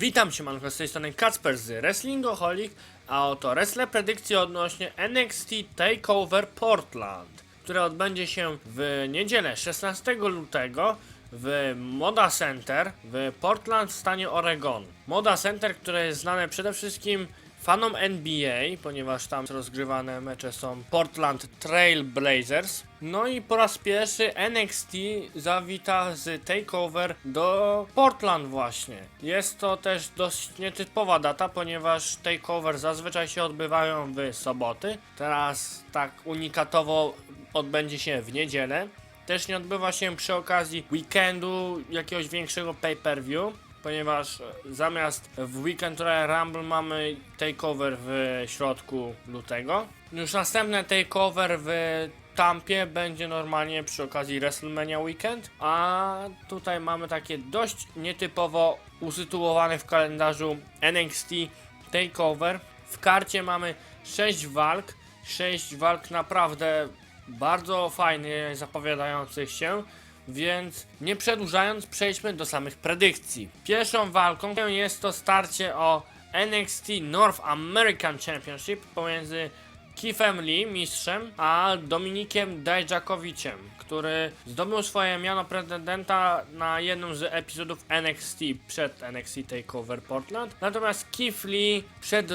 Witam się, manko, z tej strony Kacper z Wrestlingoholic, a oto wrestle predykcje odnośnie NXT TakeOver Portland, które odbędzie się w niedzielę 16 lutego w Moda Center w Portland w stanie Oregon. Moda Center, które jest znane przede wszystkim fanom NBA, ponieważ tam rozgrywane mecze są Portland Trail Blazers. No i po raz pierwszy NXT zawita z Takeover do Portland właśnie. Jest to też dość nietypowa data, ponieważ Takeover zazwyczaj się odbywają w soboty. Teraz tak unikatowo odbędzie się w niedzielę. Też nie odbywa się przy okazji weekendu jakiegoś większego pay-per-view ponieważ zamiast w Weekend Royal Rumble mamy takeover w środku lutego. Już następne takeover w Tampie będzie normalnie przy okazji WrestleMania Weekend, a tutaj mamy takie dość nietypowo usytuowane w kalendarzu NXT takeover. W karcie mamy 6 walk, 6 walk naprawdę bardzo fajnie zapowiadających się. Więc nie przedłużając, przejdźmy do samych predykcji. Pierwszą walką jest to starcie o NXT North American Championship pomiędzy Keithem Lee, mistrzem, a Dominikiem Dijakowiczem, który zdobył swoje miano pretendenta na jednym z epizodów NXT przed NXT TakeOver Portland. Natomiast Keith Lee przed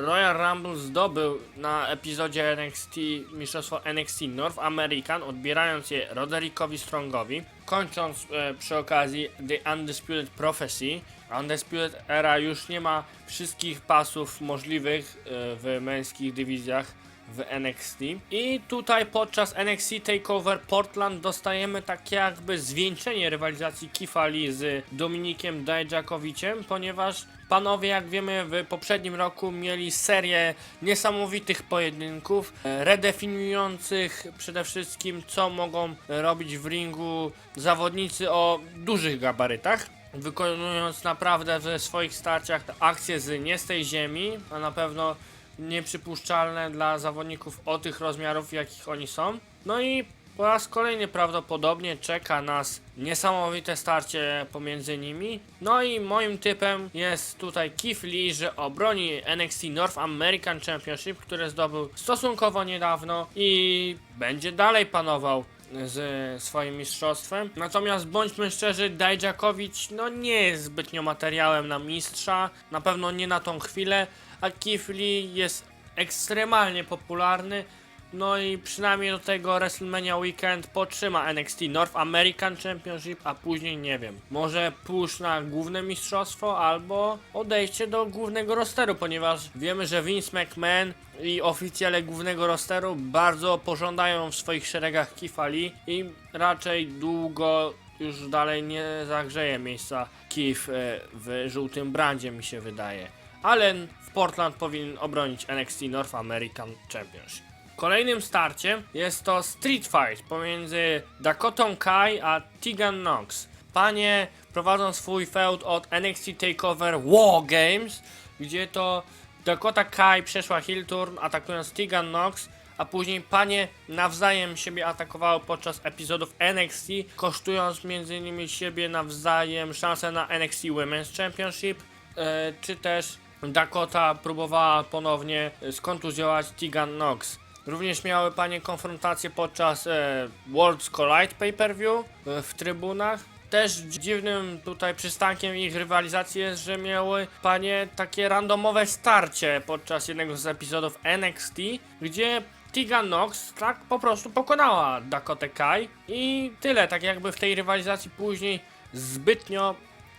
Royal Rumble zdobył na epizodzie NXT mistrzostwo NXT North American, odbierając je Roderickowi Strongowi, kończąc e, przy okazji The Undisputed Prophecy. Undisputed Era już nie ma wszystkich pasów możliwych e, w męskich dywizjach w NXT. I tutaj podczas NXT TakeOver Portland dostajemy takie jakby zwieńczenie rywalizacji Kifali z Dominikiem Dijakoviciem, ponieważ panowie, jak wiemy, w poprzednim roku mieli serię niesamowitych pojedynków, e, redefiniujących przede wszystkim, co mogą robić w ringu zawodnicy o dużych gabarytach wykonując naprawdę w swoich starciach akcje z nie z tej ziemi, a na pewno nieprzypuszczalne dla zawodników o tych rozmiarów, jakich oni są. No i po raz kolejny prawdopodobnie czeka nas niesamowite starcie pomiędzy nimi. No i moim typem jest tutaj Keith Lee, że obroni NXT North American Championship, które zdobył stosunkowo niedawno i będzie dalej panował z swoim mistrzostwem. Natomiast bądźmy szczerzy, Dijakovic no nie jest zbytnio materiałem na mistrza, na pewno nie na tą chwilę, a Lee jest ekstremalnie popularny. No i przynajmniej do tego WrestleMania Weekend potrzyma NXT North American Championship, a później nie wiem. Może push na główne mistrzostwo albo odejście do głównego rosteru, ponieważ wiemy, że Vince McMahon i oficjale głównego rosteru bardzo pożądają w swoich szeregach Kifali i raczej długo już dalej nie zagrzeje miejsca Kif e, w żółtym brandzie mi się wydaje. Allen w Portland powinien obronić NXT North American Championship. Kolejnym starciem jest to Street Fight pomiędzy Dakotą Kai a Tegan Knox. Panie prowadzą swój feud od NXT TakeOver War Games, gdzie to Dakota Kai przeszła heel turn atakując Tegan Knox, a później panie nawzajem siebie atakowały podczas epizodów NXT, kosztując innymi siebie nawzajem szansę na NXT Women's Championship, e, czy też Dakota próbowała ponownie skontuzjować Tegan Knox. Również miały panie konfrontacje podczas e, Worlds Collide pay-per-view e, w trybunach. Też dziwnym tutaj przystankiem ich rywalizacji jest, że miały panie takie randomowe starcie podczas jednego z epizodów NXT, gdzie Tegan Knox tak po prostu pokonała Dakota Kai i tyle, tak jakby w tej rywalizacji później zbytnio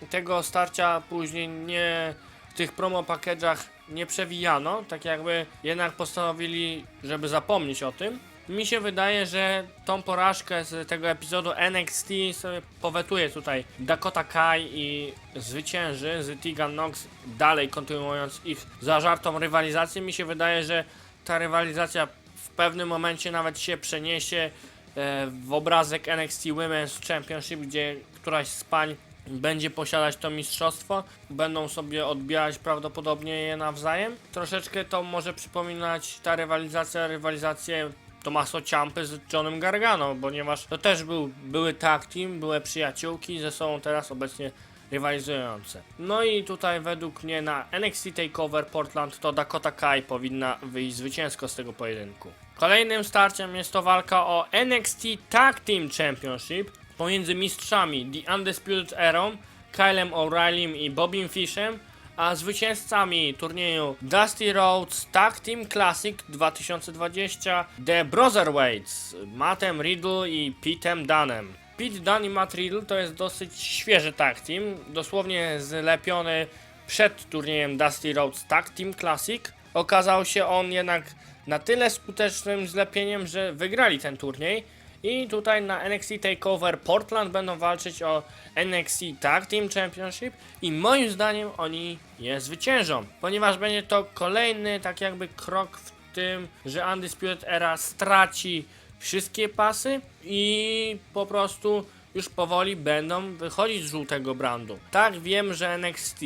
tego starcia później nie w tych promo package'ach nie przewijano, tak jakby jednak postanowili, żeby zapomnieć o tym. Mi się wydaje, że tą porażkę z tego epizodu NXT sobie powetuje tutaj Dakota Kai i zwycięży z Tegan Knox, dalej kontynuując ich zażartą rywalizację. Mi się wydaje, że ta rywalizacja w pewnym momencie nawet się przeniesie e, w obrazek NXT Women's Championship, gdzie któraś z pań będzie posiadać to mistrzostwo, będą sobie odbijać prawdopodobnie je nawzajem. Troszeczkę to może przypominać ta rywalizacja, rywalizację Tomaso Ciampy z Johnem Gargano, ponieważ to też był, były tag team, były przyjaciółki, ze sobą teraz obecnie rywalizujące. No i tutaj według mnie na NXT TakeOver Portland to Dakota Kai powinna wyjść zwycięsko z tego pojedynku. Kolejnym starciem jest to walka o NXT Tag Team Championship pomiędzy mistrzami The Undisputed Era, Kylem O'Reillym i Bobbym Fishem, a zwycięzcami turnieju Dusty Rhodes Tag Team Classic 2020 The Brotherweights Mattem Riddle i Petem Dunnem. Pete Dunne i Matt Riddle to jest dosyć świeży tag team, dosłownie zlepiony przed turniejem Dusty Rhodes Tag Team Classic. Okazał się on jednak na tyle skutecznym zlepieniem, że wygrali ten turniej. I tutaj na NXT TakeOver Portland będą walczyć o NXT Tag Team Championship i moim zdaniem oni je zwyciężą, ponieważ będzie to kolejny tak jakby krok w tym, że Undisputed Era straci wszystkie pasy i po prostu już powoli będą wychodzić z żółtego brandu. Tak wiem, że NXT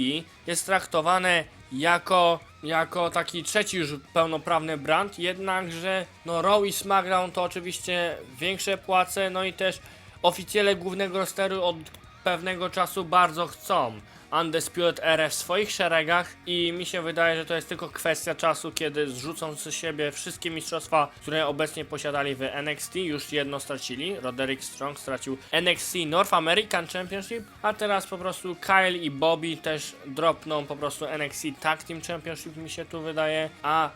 jest traktowane jako, jako taki trzeci już pełnoprawny brand, jednakże no Raw i SmackDown to oczywiście większe płace, no i też oficjele głównego rosteru od pewnego czasu bardzo chcą Undisputed Era w swoich szeregach i mi się wydaje, że to jest tylko kwestia czasu, kiedy zrzucą z siebie wszystkie mistrzostwa, które obecnie posiadali w NXT, już jedno stracili, Roderick Strong stracił NXT North American Championship, a teraz po prostu Kyle i Bobby też dropną po prostu NXT Tag Team Championship mi się tu wydaje, a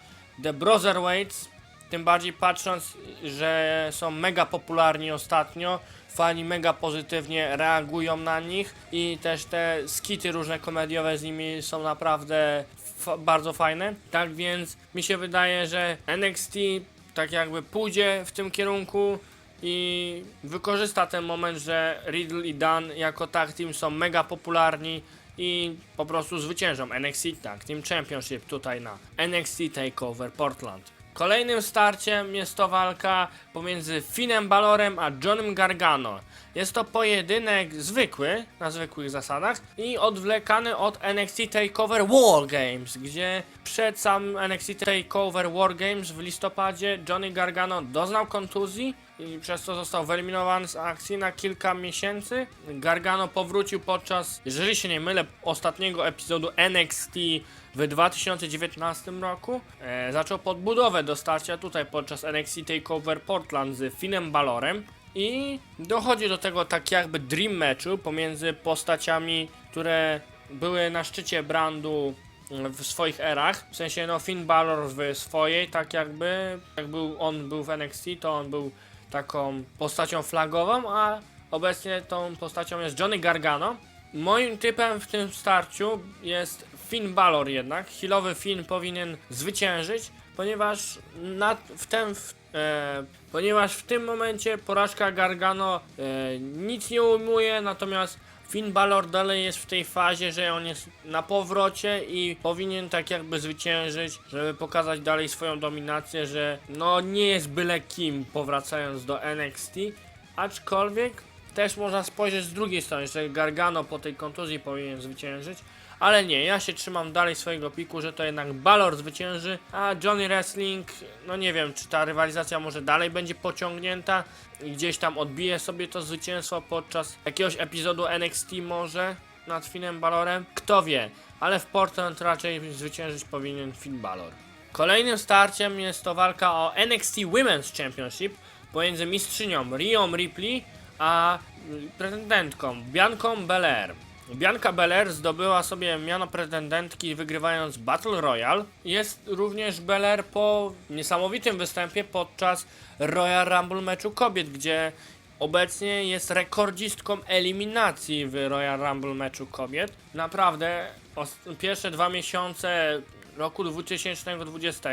The Brotherweights tym bardziej patrząc, że są mega popularni ostatnio, fani mega pozytywnie reagują na nich i też te skity różne komediowe z nimi są naprawdę bardzo fajne. Tak więc mi się wydaje, że NXT tak jakby pójdzie w tym kierunku i wykorzysta ten moment, że Riddle i Dan jako tag team są mega popularni i po prostu zwyciężą NXT Tag Team Championship tutaj na NXT TakeOver Portland. Kolejnym starciem jest to walka pomiędzy Finem Balorem a Johnem Gargano. Jest to pojedynek zwykły, na zwykłych zasadach i odwlekany od NXT TakeOver War Games, gdzie przed sam NXT TakeOver War Games w listopadzie Johnny Gargano doznał kontuzji i przez to został wyeliminowany z akcji na kilka miesięcy. Gargano powrócił podczas, jeżeli się nie mylę, ostatniego epizodu NXT w 2019 roku. E, zaczął podbudowę do starcia tutaj podczas NXT TakeOver Portland z Finem Balorem. I dochodzi do tego tak jakby dream matchu pomiędzy postaciami, które były na szczycie brandu w swoich erach. W sensie no Finn Balor w swojej, tak jakby jak był on był w NXT, to on był taką postacią flagową, a obecnie tą postacią jest Johnny Gargano. Moim typem w tym starciu jest Finn Balor jednak. Healowy Finn powinien zwyciężyć, ponieważ na, w tym w, e, ponieważ w tym momencie porażka Gargano e, nic nie ujmuje, natomiast Finn Balor dalej jest w tej fazie, że on jest na powrocie i powinien tak jakby zwyciężyć, żeby pokazać dalej swoją dominację, że no nie jest byle kim powracając do NXT, aczkolwiek też można spojrzeć z drugiej strony, że Gargano po tej kontuzji powinien zwyciężyć, ale nie, ja się trzymam dalej swojego piku, że to jednak Balor zwycięży, a Johnny Wrestling, no nie wiem, czy ta rywalizacja może dalej będzie pociągnięta i gdzieś tam odbije sobie to zwycięstwo podczas jakiegoś epizodu NXT może nad Finem Balorem, kto wie, ale w Portland raczej zwyciężyć powinien Finn Balor. Kolejnym starciem jest to walka o NXT Women's Championship pomiędzy mistrzynią Rią Ripley a pretendentką Bianką Belair. Bianca Belair zdobyła sobie miano pretendentki wygrywając Battle Royale. Jest również Belair po niesamowitym występie podczas Royal Rumble meczu kobiet, gdzie obecnie jest rekordzistką eliminacji w Royal Rumble meczu kobiet. Naprawdę pierwsze dwa miesiące roku 2020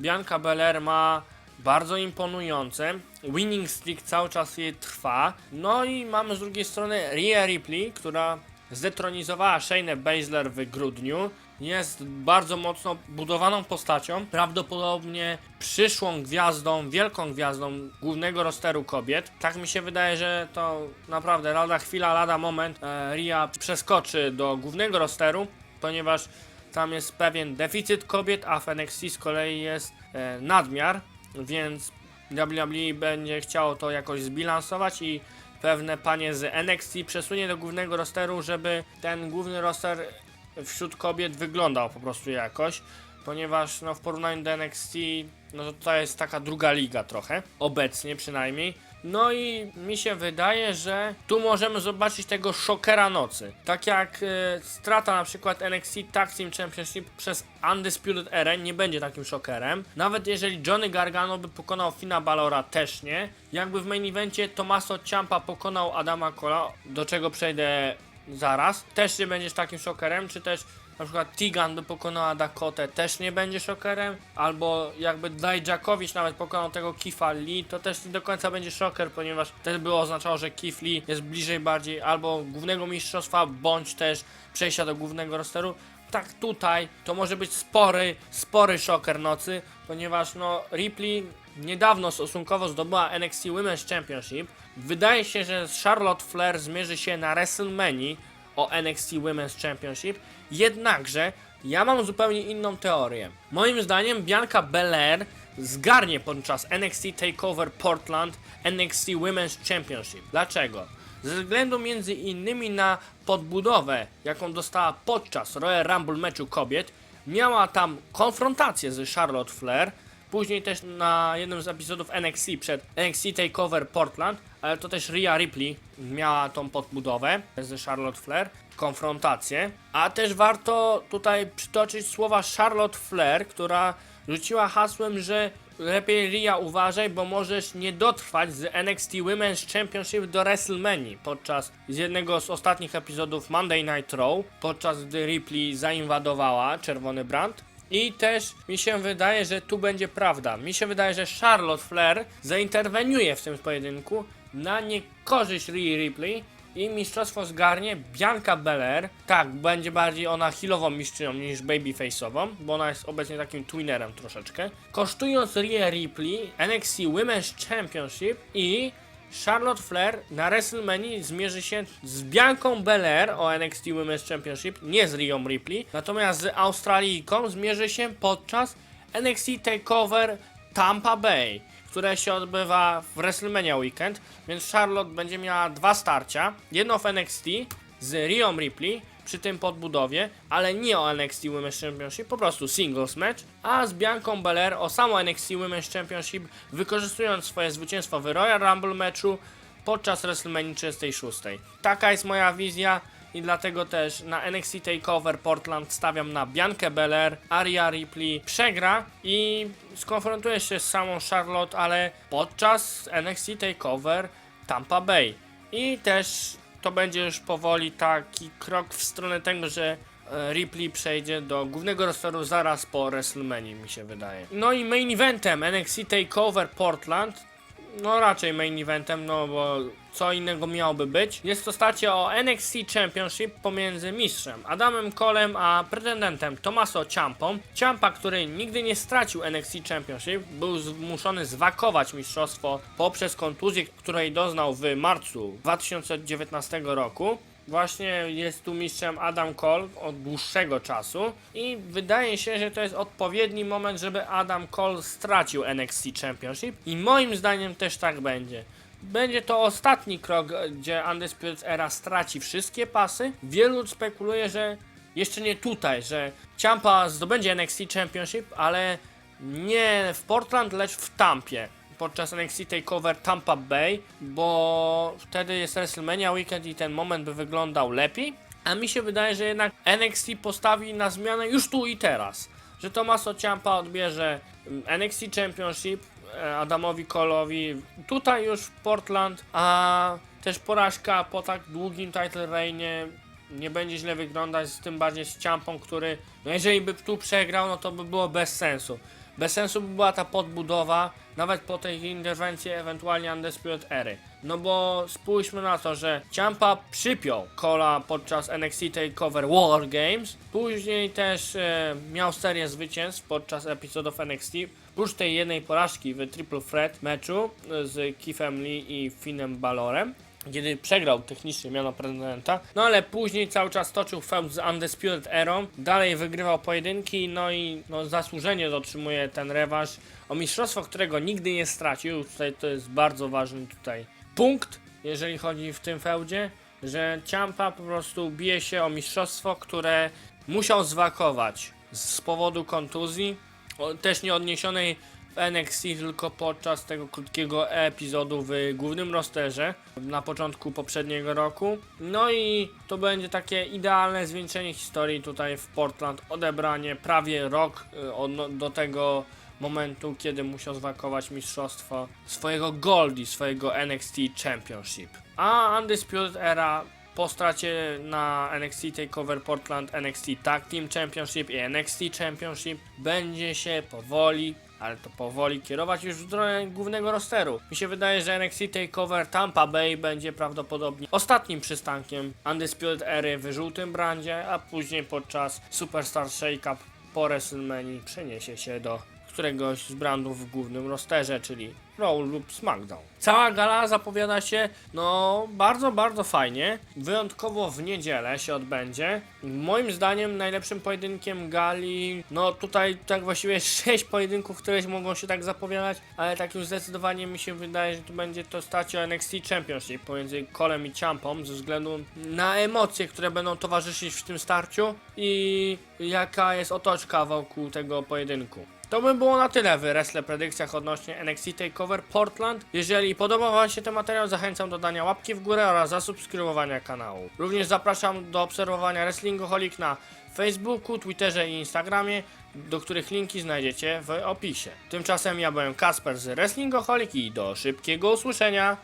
Bianca Belair ma bardzo imponujące. Winning streak cały czas jej trwa. No i mamy z drugiej strony Rhea Ripley, która zdetronizowała Shayna Baszler w grudniu. Jest bardzo mocno budowaną postacią, prawdopodobnie przyszłą gwiazdą, wielką gwiazdą głównego rosteru kobiet. Tak mi się wydaje, że to naprawdę lada chwila, lada moment e, Rhea przeskoczy do głównego rosteru, ponieważ tam jest pewien deficyt kobiet, a w NXT z kolei jest e, nadmiar, więc WWE będzie chciało to jakoś zbilansować i pewne panie z NXT przesunie do głównego rosteru, żeby ten główny roster wśród kobiet wyglądał po prostu jakoś, ponieważ no, w porównaniu do NXT, no to to jest taka druga liga trochę, obecnie przynajmniej. No i mi się wydaje, że tu możemy zobaczyć tego szokera nocy. Tak jak e, strata na przykład NXT Tag Team Championship przez Undisputed Era nie będzie takim szokerem. Nawet jeżeli Johnny Gargano by pokonał Fina Balora też nie. Jakby w main evencie Tommaso Ciampa pokonał Adama Cola, do czego przejdę zaraz, też nie będziesz takim szokerem, czy też na przykład Tigan by pokonała Dakotę, też nie będzie szokerem, albo jakby Dijakowicz nawet pokonał tego Kifa Lee, to też nie do końca będzie szoker, ponieważ wtedy by oznaczało, że Kif Lee jest bliżej bardziej albo głównego mistrzostwa, bądź też przejścia do głównego rosteru. Tak tutaj to może być spory, spory szoker nocy, ponieważ no Ripley niedawno stosunkowo zdobyła NXT Women's Championship. Wydaje się, że Charlotte Flair zmierzy się na WrestleMania o NXT Women's Championship. Jednakże ja mam zupełnie inną teorię. Moim zdaniem Bianca Belair zgarnie podczas NXT Takeover Portland NXT Women's Championship. Dlaczego? Ze względu między innymi na podbudowę, jaką dostała podczas Royal Rumble meczu kobiet, miała tam konfrontację z Charlotte Flair, później też na jednym z epizodów NXT przed NXT Takeover Portland, ale to też Rhea Ripley miała tą podbudowę z Charlotte Flair, konfrontację. A też warto tutaj przytoczyć słowa Charlotte Flair, która rzuciła hasłem, że lepiej Rhea uważaj, bo możesz nie dotrwać z NXT Women's Championship do WrestleMania podczas z jednego z ostatnich epizodów Monday Night Raw, podczas gdy Ripley zainwadowała czerwony brand. I też mi się wydaje, że tu będzie prawda. Mi się wydaje, że Charlotte Flair zainterweniuje w tym pojedynku na niekorzyść Rhea Ripley i mistrzostwo zgarnie Bianca Belair. Tak, będzie bardziej ona healową mistrzynią niż babyface'ową, bo ona jest obecnie takim twinerem troszeczkę. Kosztując Rhea Ripley, NXT Women's Championship i Charlotte Flair na WrestleMania zmierzy się z Bianką Belair o NXT Women's Championship, nie z Rhea Ripley, natomiast z Australijką zmierzy się podczas NXT Takeover Tampa Bay, które się odbywa w WrestleMania Weekend, więc Charlotte będzie miała dwa starcia, jedno w NXT z Rhea Ripley, przy tym podbudowie, ale nie o NXT Women's Championship, po prostu singles match, a z Bianką Belair o samo NXT Women's Championship, wykorzystując swoje zwycięstwo w Royal Rumble meczu podczas WrestleMania 36. Taka jest moja wizja i dlatego też na NXT TakeOver Portland stawiam na Biankę Belair, Aria Ripley przegra i skonfrontuje się z samą Charlotte, ale podczas NXT TakeOver Tampa Bay. I też to będzie już powoli taki krok w stronę tego, że e, Ripley przejdzie do głównego rosteru zaraz po WrestleMania, mi się wydaje. No i main eventem NXT TakeOver Portland, no raczej main eventem, no bo co innego miałoby być. Jest to starcie o NXT Championship pomiędzy mistrzem Adamem Colem a pretendentem Tommaso Ciampą. Ciampa, który nigdy nie stracił NXT Championship, był zmuszony zwakować mistrzostwo poprzez kontuzję, której doznał w marcu 2019 roku. Właśnie jest tu mistrzem Adam Cole od dłuższego czasu i wydaje się, że to jest odpowiedni moment, żeby Adam Cole stracił NXT Championship i moim zdaniem też tak będzie. Będzie to ostatni krok, gdzie Undisputed Era straci wszystkie pasy. Wielu spekuluje, że jeszcze nie tutaj, że Ciampa zdobędzie NXT Championship, ale nie w Portland, lecz w Tampie podczas NXT TakeOver Tampa Bay, bo wtedy jest WrestleMania Weekend i ten moment by wyglądał lepiej. A mi się wydaje, że jednak NXT postawi na zmianę już tu i teraz. Że Tommaso Ciampa odbierze mm, NXT Championship e, Adamowi Colowi tutaj już w Portland, a też porażka po tak długim title reinie nie będzie źle wyglądać, z tym bardziej z Ciampą, który, no jeżeli by tu przegrał, no to by było bez sensu. Bez sensu by była ta podbudowa, nawet po tej interwencji ewentualnie Undisputed Ery. No bo spójrzmy na to, że Ciampa przypiął Cola podczas NXT TakeOver War Games, później też e, miał serię zwycięstw podczas epizodów NXT, Prócz tej jednej porażki w Triple Threat meczu e, z Keithem Lee i Finnem Balorem, kiedy przegrał technicznie miano prezydenta, no ale później cały czas toczył feud z Undisputed Erą, dalej wygrywał pojedynki, no i no, zasłużenie otrzymuje ten rewanż o mistrzostwo, którego nigdy nie stracił, tutaj to jest bardzo ważny tutaj punkt, jeżeli chodzi w tym feudzie, że Ciampa po prostu bije się o mistrzostwo, które musiał zwakować z powodu kontuzji, też nie odniesionej w NXT, tylko podczas tego krótkiego epizodu w głównym rosterze na początku poprzedniego roku. No i to będzie takie idealne zwieńczenie historii tutaj w Portland, odebranie prawie rok y, od, do tego momentu, kiedy musiał zwakować mistrzostwo swojego Goldie, swojego NXT Championship. A Undisputed Era po stracie na NXT TakeOver Portland, NXT Tag Team Championship i NXT Championship będzie się powoli, ale to powoli kierować już w stronę głównego rosteru. Mi się wydaje, że NXT TakeOver Tampa Bay będzie prawdopodobnie ostatnim przystankiem Undisputed Ery w żółtym brandzie, a później podczas Superstar Shake-Up po WrestleMania przeniesie się do któregoś z brandów w głównym rosterze, czyli Raw lub SmackDown. Cała gala zapowiada się, no, bardzo, bardzo fajnie. Wyjątkowo w niedzielę się odbędzie. Moim zdaniem najlepszym pojedynkiem gali, no tutaj tak właściwie 6 pojedynków, które mogą się tak zapowiadać, ale takim zdecydowanie mi się wydaje, że tu będzie to starcie o NXT Championship pomiędzy Kolem i Ciampą ze względu na emocje, które będą towarzyszyć w tym starciu i jaka jest otoczka wokół tego pojedynku. To by było na tyle w Wrestle Predykcjach odnośnie NXT TakeOver Portland. Jeżeli podobał Wam się ten materiał, zachęcam do dania łapki w górę oraz zasubskrybowania kanału. Również zapraszam do obserwowania Wrestlingoholik na Facebooku, Twitterze i Instagramie, do których linki znajdziecie w opisie. Tymczasem ja byłem Kasper z Wrestlingoholik i do szybkiego usłyszenia.